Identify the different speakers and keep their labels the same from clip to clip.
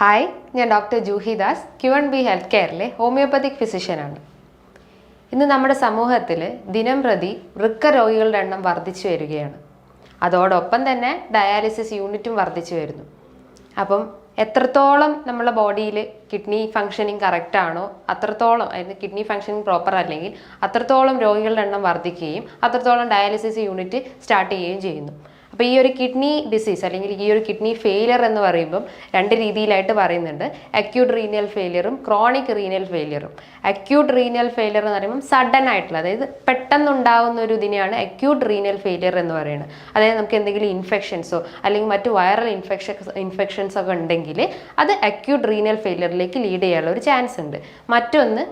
Speaker 1: Hi ഞാൻ doctor Juhidas Q and B health കെയറിലെ homoeopathic ഫിസിഷ്യനാണ് ഇന്ന് നമ്മുടെ സമൂഹത്തിൽ ദിനം പ്രതി വൃക്ക രോഗികളുടെ എണ്ണം വർദ്ധിച്ചു വരികയാണ്. അതോടൊപ്പം തന്നെ ഡയാലിസിസ് യൂണിറ്റും വർദ്ധിച്ചു വരുന്നു. അപ്പം എത്രത്തോളം നമ്മുടെ ബോഡിയിൽ കിഡ്നി ഫങ്ഷനിങ് കറക്റ്റാണോ അത്രത്തോളം അതായത് കിഡ്നി ഫങ്ഷനിങ് പ്രോപ്പർ അല്ലെങ്കിൽ അത്രത്തോളം രോഗികളുടെ എണ്ണം വർദ്ധിക്കുകയും അത്രത്തോളം ഡയാലിസിസ് യൂണിറ്റ് സ്റ്റാർട്ട് ചെയ്യുകയും ചെയ്യുന്നു. അപ്പോൾ ഈ ഒരു കിഡ്നി ഡിസീസ് അല്ലെങ്കിൽ ഈ ഒരു കിഡ്നി ഫെയിലിയർ എന്ന് പറയുമ്പം രണ്ട് രീതിയിലായിട്ട് പറയുന്നുണ്ട്. അക്യൂട്ട് റീനിയൽ ഫെയിലിയറും ക്രോണിക് റീനിയൽ ഫെയിലിയറും അക്യൂട്ട് റീനിയൽ ഫെയിലിയർ എന്ന് പറയുമ്പം സഡൻ ആയിട്ടുള്ള അതായത് പെട്ടെന്നുണ്ടാകുന്ന ഒരു ഇതിനെയാണ് അക്യൂട്ട് റീനിയൽ ഫെയിലിയർ എന്ന് പറയുന്നത്. അതായത് നമുക്ക് എന്തെങ്കിലും ഇൻഫെക്ഷൻസോ അല്ലെങ്കിൽ മറ്റു വൈറൽ ഇൻഫെക്ഷൻ ഇൻഫെക്ഷൻസ് ഒക്കെ ഉണ്ടെങ്കിൽ അത് അക്യൂട്ട് റീനിയൽ ഫെയിലിയറിലേക്ക് ലീഡ് ചെയ്യാനുള്ള ഒരു ചാൻസ് ഉണ്ട്. മറ്റൊന്ന്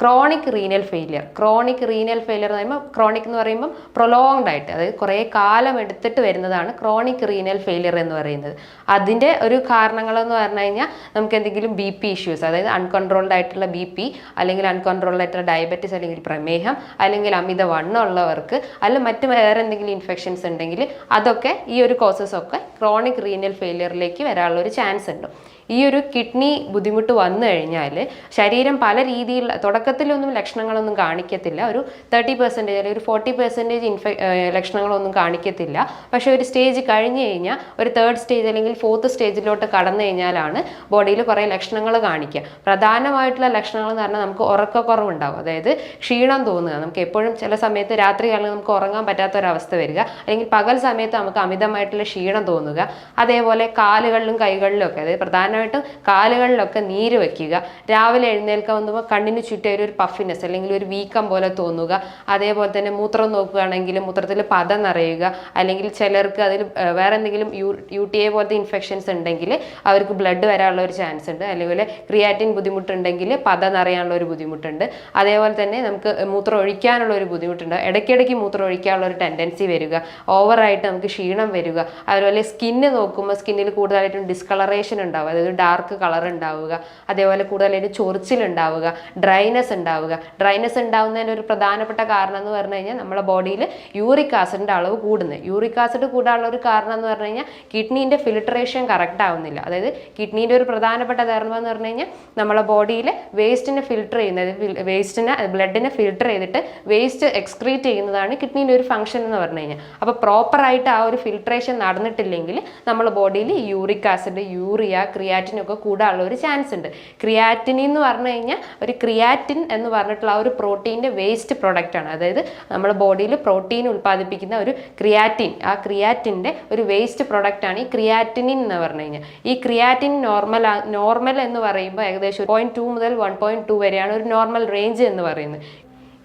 Speaker 1: chronic renal failure chronic renal failure എന്ന് പറയുമ്പോൾ ക്രോണിക് എന്ന് പറയുമ്പോൾ പ്രൊലോങ്ഡ് ആയിട്ട് അതായത് കുറേ കാലം എടുത്തിട്ട് വരുന്നതാണ് ക്രോണിക് റീനൽ ഫെയിലിയർ എന്ന് പറയുന്നത്. അതിന്റെ ഒരു കാരണങ്ങളെന്ന് പറഞ്ഞു കഴിഞ്ഞാൽ നമുക്ക് എന്തെങ്കിലും ബി പി ഇഷ്യൂസ് അതായത് അൺകൺട്രോൾഡ് ആയിട്ടുള്ള ബി പി അല്ലെങ്കിൽ അൺകൺട്രോൾഡ് ആയിട്ടുള്ള ഡയബറ്റീസ് അല്ലെങ്കിൽ പ്രമേഹം അല്ലെങ്കിൽ അമിത വണ്ണം ഉള്ളവർക്ക് അല്ലെങ്കിൽ മറ്റ് വേറെ എന്തെങ്കിലും ഇൻഫെക്ഷൻസ് ഉണ്ടെങ്കിൽ അതൊക്കെ ഈ ഒരു കോസസ് ഒക്കെ ക്രോണിക് റീനൽ ഫെയിലിയറിലേക്ക് വരാനുള്ള ഒരു ചാൻസ് ഉണ്ട്. ഈ ഒരു കിഡ്നി ബുദ്ധിമുട്ട് വന്നു കഴിഞ്ഞാൽ ശരീരം പല രീതിയിൽ തുടക്കത്തിലൊന്നും ലക്ഷണങ്ങളൊന്നും കാണിക്കത്തില്ല. ഒരു തേർട്ടി പെർസെന്റേജ് അല്ലെങ്കിൽ ഒരു ഫോർട്ടി പെർസെന്റേജ് ഇൻഫെ ലക്ഷണങ്ങളൊന്നും കാണിക്കത്തില്ല. പക്ഷേ ഒരു സ്റ്റേജ് കഴിഞ്ഞ് കഴിഞ്ഞാൽ ഒരു തേർഡ് സ്റ്റേജ് അല്ലെങ്കിൽ ഫോർത്ത് സ്റ്റേജിലോട്ട് കടന്നു കഴിഞ്ഞാലാണ് ബോഡിയിൽ കുറേ ലക്ഷണങ്ങൾ കാണിക്കുക പ്രധാനമായിട്ടുള്ള ലക്ഷണങ്ങൾ എന്ന് പറഞ്ഞാൽ നമുക്ക് ഉറക്കക്കുറവുണ്ടാവും. അതായത് ക്ഷീണം തോന്നുക. നമുക്ക് എപ്പോഴും ചില സമയത്ത് രാത്രി കാലം നമുക്ക് ഉറങ്ങാൻ പറ്റാത്ത ഒരവസ്ഥ വരിക. അല്ലെങ്കിൽ പകൽ സമയത്ത് നമുക്ക് അമിതമായിട്ടുള്ള ക്ഷീണം തോന്നുക. അതേപോലെ കാലുകളിലും കൈകളിലും ഒക്കെ അതായത് പ്രധാനമായിട്ടും കാലുകളിലൊക്കെ നീര് വയ്ക്കുക രാവിലെ എഴുന്നേൽക്കാൻ വന്നുമ്പോൾ കണ്ണിന് ചുറ്റും ഒരു പഫിനെസ് അല്ലെങ്കിൽ ഒരു വീക്കം പോലെ തോന്നുക. അതേപോലെ തന്നെ മൂത്രം നോക്കുകയാണെങ്കിൽ മൂത്രത്തിൽ പത നിറയുക. അല്ലെങ്കിൽ ചിലർക്ക് അതിൽ വേറെ എന്തെങ്കിലും യു യു ടി എ പോലത്തെ ഇൻഫെക്ഷൻസ് ഉണ്ടെങ്കിൽ അവർക്ക് ബ്ലഡ് വരാനുള്ള ഒരു ചാൻസ് ഉണ്ട്. അല്ലെങ്കിൽ ക്രിയാറ്റിൻ ബുദ്ധിമുട്ടുണ്ടെങ്കിൽ പത നിറയാനുള്ള ഒരു ബുദ്ധിമുട്ടുണ്ട്. അതേപോലെ തന്നെ നമുക്ക് മൂത്രം ഒഴിക്കാനുള്ള ഒരു ബുദ്ധിമുട്ടുണ്ട്. ഇടയ്ക്കിടയ്ക്ക് മൂത്രം ഒഴിക്കാനുള്ള ഒരു ടെൻഡൻസി വരിക. ഓവറായിട്ട് നമുക്ക് ക്ഷീണം വരിക. അതുപോലെ സ്കിന്ന് നോക്കുമ്പോൾ സ്കിന്നിൽ കൂടുതലായിട്ടും ഡിസ്കളറേഷൻ ഉണ്ടാവുക അതായത് ഡാർക്ക് കളർ ഉണ്ടാവുക അതേപോലെ കൂടുതലായിട്ട് ചൊറിച്ചിലുണ്ടാവുക ഡ്രൈനെസ് ഉണ്ടാവുക ഡ്രൈനെസ് ഉണ്ടാവുന്നതിന് ഒരു പ്രധാനപ്പെട്ട കാരണം എന്ന് പറഞ്ഞു കഴിഞ്ഞാൽ നമ്മുടെ ബോഡിയിൽ യൂറിക് ആസിഡിന്റെ അളവ് കൂടുന്നത്. യൂറിക് ആസിഡ് കൂടാനുള്ള ഒരു കാരണം എന്ന് പറഞ്ഞു കഴിഞ്ഞാൽ കിഡ്നീന്റെ ഫിൽട്രേഷൻ കറക്റ്റ് ആവുന്നില്ല. അതായത് കിഡ്നീന്റെ ഒരു പ്രധാനപ്പെട്ട ധർമ്മം എന്ന് പറഞ്ഞു കഴിഞ്ഞാൽ നമ്മളെ ബോഡിയിൽ വേസ്റ്റിനെ ഫിൽട്ടർ ചെയ്യുന്നത് വേസ്റ്റിനെ ബ്ലഡിനെ ഫിൽട്ടർ ചെയ്തിട്ട് വേസ്റ്റ് എക്സ്ക്രീറ്റ് ചെയ്യുന്നതാണ് കിഡ്നീന്റെ ഒരു ഫംഗ്ഷൻ എന്ന് പറഞ്ഞു കഴിഞ്ഞാൽ. അപ്പോൾ പ്രോപ്പറായിട്ട് ആ ഒരു ഫിൽട്രേഷൻ നടന്നിട്ടില്ലെങ്കിൽ നമ്മുടെ ബോഡിയിൽ യൂറിക് ആസിഡ് യൂറിയ ക്രിയാറ്റിൻ ഒക്കെ കൂടാനുള്ള ഒരു ചാൻസ് ഉണ്ട്. ക്രിയാറ്റിനി എന്ന് പറഞ്ഞു കഴിഞ്ഞാൽ ഒരു ക്രിയാറ്റിൻ എന്ന് പറഞ്ഞിട്ടുള്ള ആ ഒരു പ്രോട്ടീന്റെ വേസ്റ്റ് പ്രോഡക്റ്റാണ് അതായത് നമ്മുടെ ബോഡിയിൽ പ്രോട്ടീൻ ഉൽപ്പാദിപ്പിക്കുന്ന ഒരു ക്രിയാറ്റിൻ. ആ ക്രിയാറ്റിന്റെ ഒരു വേസ്റ്റ് പ്രോഡക്റ്റാണ് ഈ ക്രിയാറ്റിനിൻ എന്ന് പറഞ്ഞു കഴിഞ്ഞാൽ. ഈ ക്രിയാറ്റിൻ നോർമൽ നോർമൽ എന്ന് പറയുമ്പോൾ ഏകദേശം പോയിന്റ് ടു മുതൽ വൺ പോയിന്റ് ടു വരെയാണ് ഒരു നോർമൽ റേഞ്ച് എന്ന് പറയുന്നത്.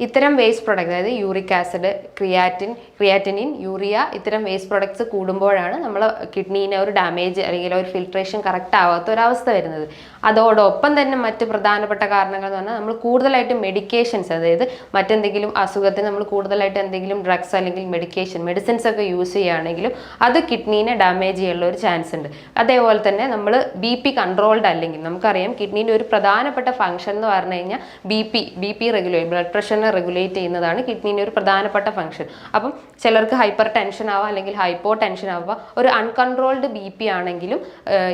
Speaker 1: ഇത്തരം വേസ്റ്റ് പ്രൊഡക്റ്റ് അതായത് uric acid creatine creatinine urea ഇത്തരം വേസ്റ്റ് പ്രൊഡക്ട്സ് കൂടുമ്പോഴാണ് നമ്മൾ കിഡ്നീനെ ഒരു ഡാമേജ് അല്ലെങ്കിൽ ഒരു ഫിൽട്രേഷൻ കറക്റ്റ് ആവാത്ത ഒരവസ്ഥ വരുന്നത്. അതോടൊപ്പം തന്നെ മറ്റ് പ്രധാനപ്പെട്ട കാരണങ്ങൾ എന്ന് പറഞ്ഞാൽ നമ്മൾ കൂടുതലായിട്ട് മെഡിക്കേഷൻസ് അതായത് മറ്റെന്തെങ്കിലും അസുഖത്തിന് നമ്മൾ കൂടുതലായിട്ട് എന്തെങ്കിലും ഡ്രഗ്സ് അല്ലെങ്കിൽ മെഡിക്കേഷൻ മെഡിസിൻസ് ഒക്കെ യൂസ് ചെയ്യുകയാണെങ്കിലും അത് കിഡ്നീനെ ഡാമേജ് ചെയ്യാനുള്ള ഒരു ചാൻസ് ഉണ്ട്. അതേപോലെ തന്നെ നമ്മൾ ബി പി കൺട്രോൾഡ് അല്ലെങ്കിൽ നമുക്കറിയാം കിഡ്നീന്റെ ഒരു പ്രധാനപ്പെട്ട ഫംഗ്ഷൻ എന്ന് പറഞ്ഞു കഴിഞ്ഞാൽ B P B P regulate blood പ്രഷറിനെ regulate ചെയ്യുന്നതാണ് കിഡ്നീന്റെ ഒരു പ്രധാനപ്പെട്ട ഫംഗ്ഷൻ അപ്പം ചിലർക്ക് ഹൈപ്പർ ടെൻഷൻ ആവുക അല്ലെങ്കിൽ ഹൈപ്പോ ടെൻഷൻ ആവുക ഒരു അൺകൺട്രോൾഡ് ബി പി ആണെങ്കിലും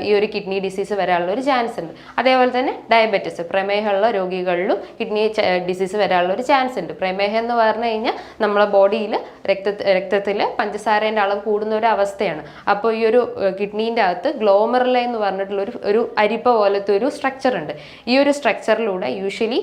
Speaker 1: ഈ ഒരു കിഡ്നി ഡിസീസ് വരാനുള്ള ഒരു ചാൻസ് ഉണ്ട്. അതേപോലെ തന്നെ ഡയബറ്റിസ് പ്രമേഹമുള്ള രോഗികളിലും കിഡ്നി ഡിസീസ് വരാനുള്ള ഒരു ചാൻസ് ഉണ്ട്. പ്രമേഹം എന്ന് പറഞ്ഞു കഴിഞ്ഞാൽ നമ്മളെ ബോഡിയിൽ രക്ത രക്തത്തിൽ പഞ്ചസാരേന്റെ അളവ് കൂടുന്ന ഒരു അവസ്ഥയാണ്. അപ്പോൾ ഈ ഒരു കിഡ്നീന്റെ അകത്ത് ഗ്ലോമറില എന്ന് പറഞ്ഞിട്ടുള്ള ഒരു ഒരു അരിപ്പ പോലത്തെ ഒരു സ്ട്രക്ചർ ഉണ്ട്. ഈ ഒരു സ്ട്രക്ചറിലൂടെ യൂഷ്വലി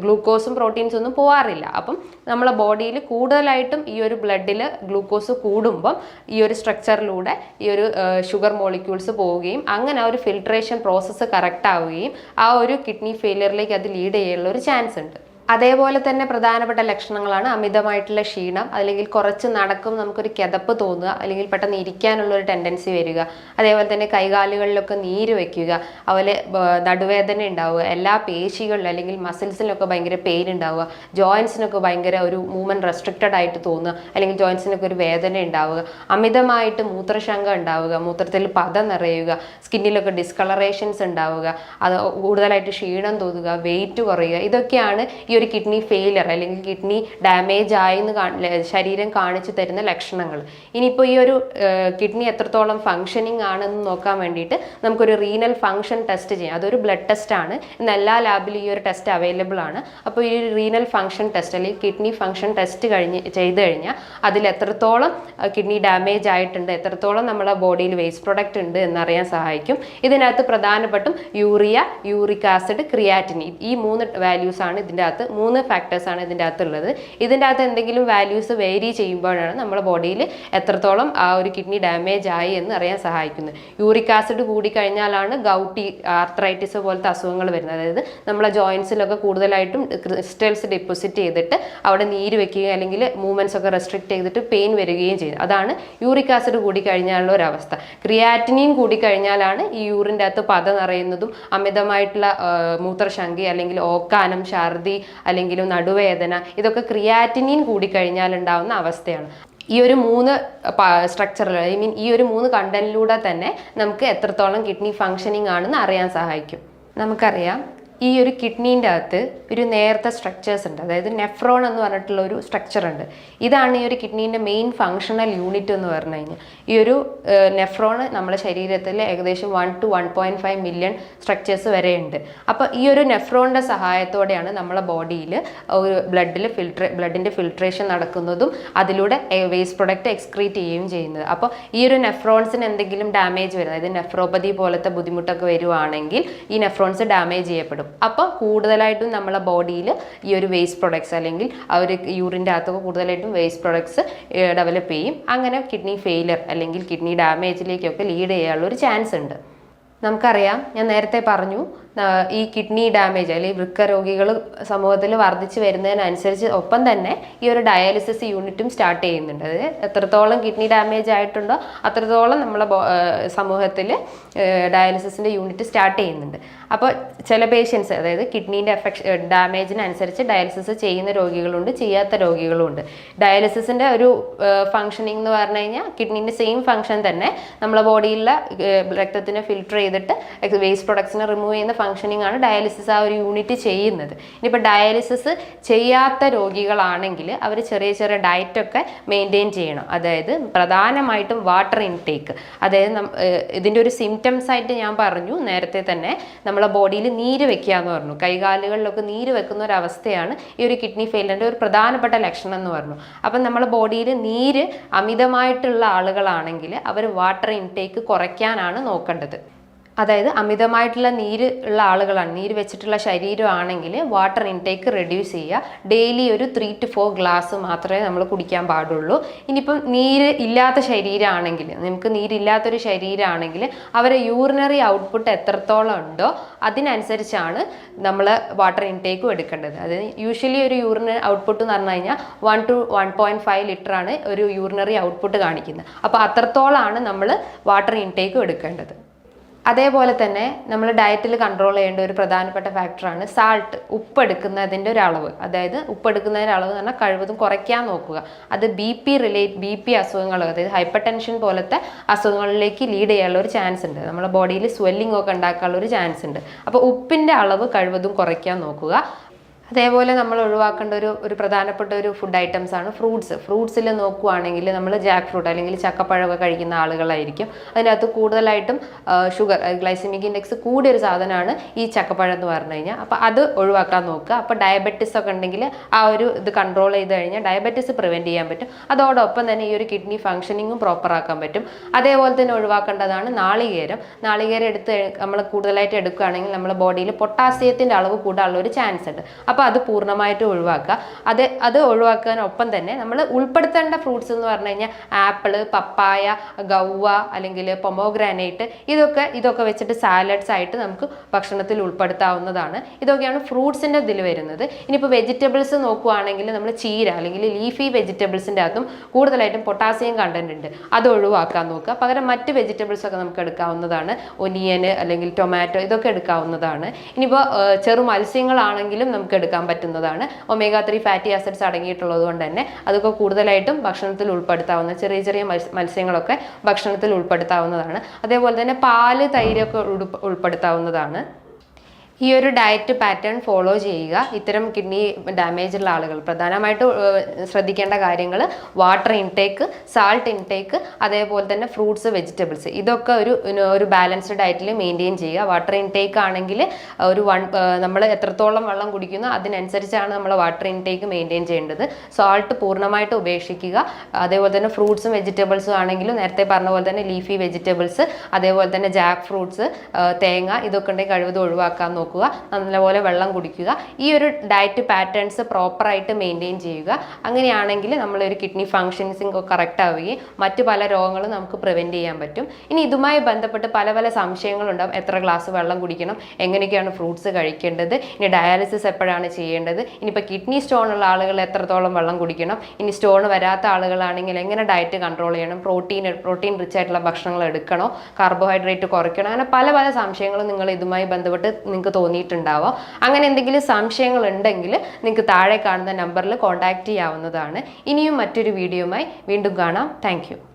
Speaker 1: ഗ്ലൂക്കോസും പ്രോട്ടീൻസും ഒന്നും പോകാറില്ല അപ്പം നമ്മളെ ബോഡിയിൽ കൂടുതലായിട്ടും ഈ ഒരു ബ്ലഡിൽ ഗ്ലൂക്കോസ് കൂടുമ്പം ഈ ഒരു സ്ട്രക്ചറിലൂടെ ഈ ഒരു ഷുഗർ മോളിക്യൂൾസ് പോവുകയും അങ്ങനെ ആ ഒരു ഫിൽട്രേഷൻ പ്രോസസ്സ് കറക്റ്റ് ആവുകയും ആ ഒരു കിഡ്നി ഫെയിലിയറിലേക്ക് അത് ലീഡ് ചെയ്യാനുള്ള ഒരു ചാൻസ് ഉണ്ട് അതേപോലെ തന്നെ പ്രധാനപ്പെട്ട ലക്ഷണങ്ങളാണ് അമിതമായിട്ടുള്ള ക്ഷീണം അല്ലെങ്കിൽ കുറച്ച് നടക്കും നമുക്കൊരു കിതപ്പ് തോന്നുക അല്ലെങ്കിൽ പെട്ടെന്ന് ഇരിക്കാനുള്ള ഒരു ടെൻഡൻസി വരിക അതേപോലെ തന്നെ കൈകാലുകളിലൊക്കെ നീര് വയ്ക്കുക അതുപോലെ നടുവേദന ഉണ്ടാവുക എല്ലാ പേശികളിലും അല്ലെങ്കിൽ മസിൽസിനൊക്കെ ഭയങ്കര പെയിൻ ഉണ്ടാവുക ജോയിൻസിനൊക്കെ ഭയങ്കര ഒരു മൂവ്മെന്റ് റെസ്ട്രിക്റ്റഡ് ആയിട്ട് തോന്നുക അല്ലെങ്കിൽ ജോയിൻസിനൊക്കെ ഒരു വേദന ഉണ്ടാവുക അമിതമായിട്ട് മൂത്രശങ്ക ഉണ്ടാവുക മൂത്രത്തിൽ പത നിറയുക സ്കിന്നിലൊക്കെ ഡിസ്കളറേഷൻസ് ഉണ്ടാവുക അത് കൂടുതലായിട്ട് ക്ഷീണം തോന്നുക വെയിറ്റ് കുറയുക ഇതൊക്കെയാണ് ഈ ഒരു കിഡ്നി ഫെയിലർ അല്ലെങ്കിൽ കിഡ്നി ഡാമേജ് ആയെന്ന് ശരീരം കാണിച്ചു തരുന്ന ലക്ഷണങ്ങൾ. ഇനിയിപ്പോൾ ഈ ഒരു കിഡ്നി എത്രത്തോളം ഫങ്ഷനിങ് ആണെന്ന് നോക്കാൻ വേണ്ടിയിട്ട് നമുക്കൊരു റീനൽ ഫങ്ഷൻ ടെസ്റ്റ് ചെയ്യാം. അതൊരു ബ്ലഡ് ടെസ്റ്റ് ആണ്. ഇന്ന് എല്ലാ ലാബിലും ഈ ഒരു ടെസ്റ്റ് അവൈലബിൾ ആണ്. അപ്പോൾ ഈ റീനൽ ഫങ്ഷൻ ടെസ്റ്റ് അല്ലെങ്കിൽ കിഡ്നി ഫങ്ഷൻ ടെസ്റ്റ് കഴിഞ്ഞ് ചെയ്ത് കഴിഞ്ഞാൽ അതിൽ എത്രത്തോളം കിഡ്നി ഡാമേജ് ആയിട്ടുണ്ട് എത്രത്തോളം നമ്മളെ ബോഡിയിൽ വേസ്റ്റ് പ്രൊഡക്റ്റ് ഉണ്ട് എന്നറിയാൻ സഹായിക്കും. ഇതിനകത്ത് പ്രധാനപ്പെട്ടും യൂറിയ യൂറിക് ആസിഡ് ക്രിയാറ്റിനി ഈ മൂന്ന് വാല്യൂസ് ആണ് ഇതിന്റെ അകത്ത് മൂന്ന് ഫാക്ടേഴ്സാണ് ഇതിന്റെ അകത്തുള്ളത്. ഇതിന്റെ അകത്ത് എന്തെങ്കിലും വാല്യൂസ് വേരി ചെയ്യുമ്പോഴാണ് നമ്മുടെ ബോഡിയിൽ എത്രത്തോളം ആ ഒരു കിഡ്നി ഡാമേജ് ആയി എന്ന് അറിയാൻ സഹായിക്കുന്നത്. യൂറിക് ആസിഡ് കൂടിക്കഴിഞ്ഞാലാണ് ഗൗട്ടി ആർത്രൈറ്റിസ് പോലത്തെ അസുഖങ്ങൾ വരുന്നത്. അതായത് നമ്മളെ ജോയിൻസിലൊക്കെ കൂടുതലായിട്ടും ക്രിസ്റ്റൽസ് ഡെപ്പോസിറ്റ് ചെയ്തിട്ട് അവിടെ നീര് വെക്കുകയും അല്ലെങ്കിൽ മൂവ്മെന്റ്സ് ഒക്കെ റെസ്ട്രിക്ട് ചെയ്തിട്ട് പെയിൻ വരികയും ചെയ്യും. അതാണ് യൂറിക് ആസിഡ് കൂടിക്കഴിഞ്ഞാലുള്ള ഒരു അവസ്ഥ. ക്രിയാറ്റിനിൻ കൂടിക്കഴിഞ്ഞാലാണ് ഈ യൂറിന്റെ അകത്ത് പത നിറയുന്നതും അമിതമായിട്ടുള്ള മൂത്രശങ്കി അല്ലെങ്കിൽ ഓക്കാനം ഛർദി അല്ലെങ്കിൽ നടുവേദന ഇതൊക്കെ ക്രിയാറ്റിനിൻ കൂടിക്കഴിഞ്ഞാൽ ഉണ്ടാവുന്ന അവസ്ഥയാണ്. ഈ ഒരു മൂന്ന് സ്ട്രക്ചറിൽ ഐ മീൻ ഈ ഒരു മൂന്ന് കണ്ടന്റിലൂടെ തന്നെ നമുക്ക് എത്രത്തോളം കിഡ്നി ഫങ്ഷനിങ് ആണെന്ന് അറിയാൻ സഹായിക്കും. നമുക്കറിയാം. ഈ ഒരു കിഡ്നീന്റെ അകത്ത് ഒരു നേരത്തെ സ്ട്രക്ചേഴ്സ് ഉണ്ട്. അതായത് നെഫ്രോൺ എന്ന് പറഞ്ഞിട്ടുള്ള ഒരു സ്ട്രക്ചർ ഉണ്ട്. ഇതാണ് ഈ ഒരു കിഡ്നീന്റെ മെയിൻ ഫങ്ഷണൽ യൂണിറ്റ് എന്ന് പറഞ്ഞു കഴിഞ്ഞാൽ. ഈ ഒരു നെഫ്രോൺ നമ്മുടെ ശരീരത്തിൽ ഏകദേശം one to one point five million structures വരെയുണ്ട് അപ്പോൾ ഈ ഒരു നെഫ്രോണിന്റെ സഹായത്തോടെയാണ് നമ്മളെ ബോഡിയിൽ ഒരു ബ്ലഡിൽ ഫിൽട്രേ ബ്ലഡിന്റെ ഫിൽട്രേഷൻ നടക്കുന്നതും അതിലൂടെ വേസ്റ്റ് പ്രൊഡക്റ്റ് എക്സ്ക്രീറ്റ് ചെയ്യുകയും ചെയ്യുന്നത്. അപ്പോൾ ഈ ഒരു നെഫ്രോൺസിന് എന്തെങ്കിലും ഡാമേജ് വരും. അതായത് നെഫ്രോപ്പതി പോലത്തെ ബുദ്ധിമുട്ടൊക്കെ വരുവാണെങ്കിൽ ഈ നെഫ്രോൺസ് ഡാമേജ് ചെയ്യപ്പെടും. അപ്പോൾ കൂടുതലായിട്ടും നമ്മളെ ബോഡിയിൽ ഈ ഒരു വേസ്റ്റ് പ്രൊഡക്ട്സ് അല്ലെങ്കിൽ ആ ഒരു യൂറിന്റെ അകത്തൊക്കെ കൂടുതലായിട്ടും വേസ്റ്റ് പ്രൊഡക്ട്സ് ഡെവലപ്പ് ചെയ്യും. അങ്ങനെ കിഡ്നി ഫെയിലർ അല്ലെങ്കിൽ കിഡ്നി ഡാമേജിലേക്കൊക്കെ ലീഡ് ചെയ്യാനുള്ള ഒരു ചാൻസ് ഉണ്ട്. നമുക്കറിയാം ഞാൻ നേരത്തെ പറഞ്ഞു ഈ കിഡ്നി ഡാമേജ് അല്ലെങ്കിൽ വൃക്ക രോഗികൾ സമൂഹത്തിൽ വർദ്ധിച്ചു വരുന്നതിനനുസരിച്ച് ഒപ്പം തന്നെ ഈ ഒരു ഡയാലിസിസ് യൂണിറ്റും സ്റ്റാർട്ട് ചെയ്യുന്നുണ്ട്. അത് എത്രത്തോളം കിഡ്നി ഡാമേജ് ആയിട്ടുണ്ടോ അത്രത്തോളം നമ്മളെ സമൂഹത്തിൽ ഡയാലിസിസിന്റെ യൂണിറ്റ് സ്റ്റാർട്ട് ചെയ്യുന്നുണ്ട്. അപ്പോൾ ചില പേഷ്യൻസ് അതായത് കിഡ്നീന്റെ എഫക്ഷൻ ഡാമേജിനനുസരിച്ച് ഡയാലിസിസ് ചെയ്യുന്ന രോഗികളുണ്ട് ചെയ്യാത്ത രോഗികളുമുണ്ട്. ഡയാലിസിസിന്റെ ഒരു ഫങ്ഷനിങ് എന്ന് പറഞ്ഞു കഴിഞ്ഞാൽ കിഡ്നീന്റെ സെയിം ഫങ്ഷൻ തന്നെ നമ്മളെ ബോഡിയിലുള്ള രക്തത്തിനെ ഫിൽട്ടർ ചെയ്തിട്ട് വേസ്റ്റ് പ്രൊഡക്ട്സിനെ റിമൂവ് ചെയ്യുന്ന ഫങ്ഷനിങ് ആണ് ഡയാലിസിസ് ആ ഒരു യൂണിറ്റ് ചെയ്യുന്നത്. ഇനിയിപ്പോൾ ഡയാലിസിസ് ചെയ്യാത്ത രോഗികളാണെങ്കിൽ അവർ ചെറിയ ചെറിയ ഡയറ്റൊക്കെ മെയിന്റെയിൻ ചെയ്യണം. അതായത് പ്രധാനമായിട്ടും വാട്ടർ ഇൻടേക്ക് അതായത് ഇതിന്റെ ഒരു സിംറ്റംസ് ആയിട്ട് ഞാൻ പറഞ്ഞു. നേരത്തെ തന്നെ നമ്മളെ ബോഡിയിൽ നീര് വെക്കുക എന്ന് പറഞ്ഞു. കൈകാലുകളിലൊക്കെ നീര് വെക്കുന്ന ഒരു അവസ്ഥയാണ് ഈ ഒരു കിഡ്നി ഫെയിലിന്റെ ഒരു പ്രധാനപ്പെട്ട ലക്ഷണം എന്ന് പറഞ്ഞു. അപ്പം നമ്മളെ ബോഡിയിൽ നീര് അമിതമായിട്ടുള്ള ആളുകളാണെങ്കിൽ അവർ വാട്ടർ ഇൻടേക്ക് കുറയ്ക്കാനാണ് നോക്കേണ്ടത്. അതായത് അമിതമായിട്ടുള്ള നീര് ഉള്ള ആളുകളാണ്. നീര് വെച്ചിട്ടുള്ള ശരീരമാണെങ്കിൽ വാട്ടർ ഇൻടേക്ക് റെഡ്യൂസ് ചെയ്യുക. ഡെയിലി ഒരു ത്രീ ടു ഫോർ ഗ്ലാസ് മാത്രമേ നമ്മൾ കുടിക്കാൻ പാടുള്ളൂ. ഇനിയിപ്പം നീര് ഇല്ലാത്ത ശരീരമാണെങ്കിൽ നമുക്ക് നീരില്ലാത്തൊരു ശരീരമാണെങ്കിൽ അവരെ യൂറിനറി ഔട്ട്പുട്ട് എത്രത്തോളം ഉണ്ടോ അതിനനുസരിച്ചാണ് നമ്മൾ വാട്ടർ ഇൻടേക്കും എടുക്കേണ്ടത്. അത് യൂഷ്വലി ഒരു യൂറിന ഔട്ട്പുട്ട് എന്ന് പറഞ്ഞു കഴിഞ്ഞാൽ one to one point five litre ആണ് ഒരു യൂറിനറി ഔട്ട്പുട്ട് കാണിക്കുന്നത്. അപ്പോൾ അത്രത്തോളമാണ് നമ്മൾ വാട്ടർ ഇൻടേക്കും എടുക്കേണ്ടത്. അതേപോലെ തന്നെ നമ്മൾ ഡയറ്റിൽ കൺട്രോൾ ചെയ്യേണ്ട ഒരു പ്രധാനപ്പെട്ട ഫാക്ടറാണ് സാൾട്ട് ഉപ്പെടുക്കുന്നതിന്റെ ഒരു അളവ്. അതായത് ഉപ്പെടുക്കുന്നതിന്റെ അളവ് എന്ന് പറഞ്ഞാൽ കഴിവതും കുറയ്ക്കാൻ നോക്കുക. അത് B P relate B P അസുഖങ്ങൾ അതായത് ഹൈപ്പർ ടെൻഷൻ പോലത്തെ അസുഖങ്ങളിലേക്ക് ലീഡ് ചെയ്യാനുള്ള ഒരു ചാൻസ് ഉണ്ട്. നമ്മുടെ ബോഡിയിൽ സ്വെല്ലിംഗ് ഒക്കെ ഉണ്ടാക്കാനുള്ള ഒരു ചാൻസ് ഉണ്ട്. അപ്പോൾ ഉപ്പിന്റെ അളവ് കഴിവതും കുറയ്ക്കാൻ നോക്കുക. അതേപോലെ നമ്മൾ ഒഴിവാക്കേണ്ട ഒരു ഒരു പ്രധാനപ്പെട്ട ഒരു ഫുഡ് ഐറ്റംസ് ആണ് ഫ്രൂട്ട്സ് ഫ്രൂട്ട്സിൽ നോക്കുവാണെങ്കിൽ നമ്മൾ ജാക്ക് ഫ്രൂട്ട് അല്ലെങ്കിൽ ചക്കപ്പഴമൊക്കെ കഴിക്കുന്ന ആളുകളായിരിക്കും. അതിനകത്ത് കൂടുതലായിട്ടും ഷുഗർ ഗ്ലൈസമിക് ഇൻഡെക്സ് കൂടിയ ഒരു സാധനമാണ് ഈ ചക്കപ്പഴം എന്ന് പറഞ്ഞു കഴിഞ്ഞാൽ. അപ്പോൾ അത് ഒഴിവാക്കാൻ നോക്കുക. അപ്പോൾ ഡയബറ്റിസ് ഒക്കെ ഉണ്ടെങ്കിൽ ആ ഒരു ഇത് കൺട്രോൾ ചെയ്ത് കഴിഞ്ഞാൽ ഡയബറ്റിസ് പ്രിവെന്റ് ചെയ്യാൻ പറ്റും. അതോടൊപ്പം തന്നെ ഈ ഒരു കിഡ്നി ഫങ്ഷനിങ്ങും പ്രോപ്പറാക്കാൻ പറ്റും. അതേപോലെ തന്നെ ഒഴിവാക്കേണ്ടതാണ് നാളികേരം. നാളികേരം എടുത്ത് നമ്മൾ കൂടുതലായിട്ട് എടുക്കുകയാണെങ്കിൽ നമ്മുടെ ബോഡിയിൽ പൊട്ടാസ്യത്തിന്റെ അളവ് കൂടാനുള്ള ഒരു ചാൻസ് ഉണ്ട്. അപ്പോൾ അത് പൂർണമായിട്ട് ഒഴിവാക്കുക. അത് അത് ഒഴിവാക്കാനൊപ്പം തന്നെ നമ്മൾ ഉൾപ്പെടുത്തേണ്ട ഫ്രൂട്ട്സ് എന്ന് പറഞ്ഞു കഴിഞ്ഞാൽ ആപ്പിൾ പപ്പായ ഗൗവ അല്ലെങ്കിൽ പൊമോഗ്രാനൈറ്റ് ഇതൊക്കെ ഇതൊക്കെ വെച്ചിട്ട് സാലഡ്സ് ആയിട്ട് നമുക്ക് ഭക്ഷണത്തിൽ ഉൾപ്പെടുത്താവുന്നതാണ്. ഇതൊക്കെയാണ് ഫ്രൂട്ട്സിന്റെ ഇതിൽ വരുന്നത്. ഇനിയിപ്പോൾ വെജിറ്റബിൾസ് നോക്കുവാണെങ്കിൽ നമ്മൾ ചീര അല്ലെങ്കിൽ ലീഫി വെജിറ്റബിൾസിന്റെ അകത്തും കൂടുതലായിട്ടും പൊട്ടാസ്യം കണ്ടന്റ് ഉണ്ട്. അത് ഒഴിവാക്കാൻ നോക്കുക. പകരം മറ്റ് വെജിറ്റബിൾസ് ഒക്കെ നമുക്ക് എടുക്കാവുന്നതാണ്. ഒനിയന് അല്ലെങ്കിൽ ടൊമാറ്റോ ഇതൊക്കെ എടുക്കാവുന്നതാണ്. ഇനിയിപ്പോൾ ചെറു മത്സ്യങ്ങളാണെങ്കിലും നമുക്ക് എടുക്കാൻ പറ്റുന്നതാണ്. ഒമേഗ ത്രീ ഫാറ്റി ആസിഡ്സ് അടങ്ങിയിട്ടുള്ളത് കൊണ്ട് തന്നെ അതൊക്കെ കൂടുതലായിട്ടും ഭക്ഷണത്തിൽ ഉൾപ്പെടുത്താവുന്ന ചെറിയ ചെറിയ മത്സ്യങ്ങളൊക്കെ ഭക്ഷണത്തിൽ ഉൾപ്പെടുത്താവുന്നതാണ്. അതേപോലെ തന്നെ പാൽ തൈരൊക്കെ ഉൾപ്പ- ഉൾപ്പെടുത്താവുന്നതാണ്. ഈ ഒരു ഡയറ്റ് പാറ്റേൺ ഫോളോ ചെയ്യുക. ഇത്തരം കിഡ്നി ഡാമേജ് ഉള്ള ആളുകൾ. പ്രധാനമായിട്ട് ശ്രദ്ധിക്കേണ്ട കാര്യങ്ങൾ വാട്ടർ ഇൻടേക്ക് സാൾട്ട് ഇൻടേക്ക് അതേപോലെ തന്നെ ഫ്രൂട്ട്സ് വെജിറ്റബിൾസ് ഇതൊക്കെ ഒരു ഒരു- ബാലൻസ്ഡ് ഡയറ്റിൽ മെയിന്റെയിൻ ചെയ്യുക. വാട്ടർ ഇൻടേക്ക് ആണെങ്കിൽ ഒരു വൺ നമ്മൾ എത്രത്തോളം വെള്ളം കുടിക്കുന്നു അതിനനുസരിച്ചാണ് നമ്മൾ വാട്ടർ ഇൻടേക്ക് മെയിന്റെയിൻ ചെയ്യേണ്ടത്. സാൾട്ട് പൂർണമായിട്ട് ഉപേക്ഷിക്കുക. അതേപോലെ തന്നെ ഫ്രൂട്ട്സും വെജിറ്റബിൾസും ആണെങ്കിലും നേരത്തെ പറഞ്ഞ പോലെ തന്നെ ലീഫി വെജിറ്റബിൾസ് അതേപോലെ തന്നെ ജാക്ക് ഫ്രൂട്ട്സ് തേങ്ങ ഇതൊക്കെ ഉണ്ടെങ്കിൽ കഴിവതും ഒഴിവാക്കാൻ നോക്കുക. നല്ലപോലെ വെള്ളം കുടിക്കുക ഈ ഒരു ഡയറ്റ് പാറ്റേൺസ് പ്രോപ്പറായിട്ട് മെയിന്റെയിൻ ചെയ്യുക. അങ്ങനെയാണെങ്കിൽ നമ്മളൊരു കിഡ്നി ഫങ്ഷൻസിങ് കറക്റ്റ് ആവുകയും മറ്റു പല രോഗങ്ങളും നമുക്ക് പ്രിവെന്റ് ചെയ്യാൻ പറ്റും. ഇനി ഇതുമായി ബന്ധപ്പെട്ട് പല പല സംശയങ്ങളുണ്ടാവും. എത്ര ഗ്ലാസ് വെള്ളം കുടിക്കണം എങ്ങനെയൊക്കെയാണ് ഫ്രൂട്ട്സ് കഴിക്കേണ്ടത് ഇനി ഡയാലിസിസ് എപ്പോഴാണ് ചെയ്യേണ്ടത് ഇനിയിപ്പോൾ കിഡ്നി സ്റ്റോൺ ഉള്ള ആളുകൾ എത്രത്തോളം വെള്ളം കുടിക്കണം ഇനി സ്റ്റോൺ വരാത്ത ആളുകളാണെങ്കിൽ എങ്ങനെ ഡയറ്റ് കൺട്രോൾ ചെയ്യണം പ്രോട്ടീൻ പ്രോട്ടീൻ റിച്ച് ആയിട്ടുള്ള ഭക്ഷണങ്ങൾ എടുക്കണോ കാർബോഹൈഡ്രേറ്റ് കുറയ്ക്കണോ അങ്ങനെ പല പല സംശയങ്ങളും നിങ്ങൾ ഇതുമായി ബന്ധപ്പെട്ട് നിങ്ങൾക്ക് തോന്നിയിട്ടുണ്ടാവാം. അങ്ങനെ എന്തെങ്കിലും സംശയങ്ങൾ ഉണ്ടെങ്കിൽ നിങ്ങൾക്ക് താഴെ കാണുന്ന നമ്പറിൽ കോൺടാക്റ്റ് ചെയ്യാവുന്നതാണ്. ഇനിയും മറ്റൊരു വീഡിയോയുമായി വീണ്ടും കാണാം. താങ്ക്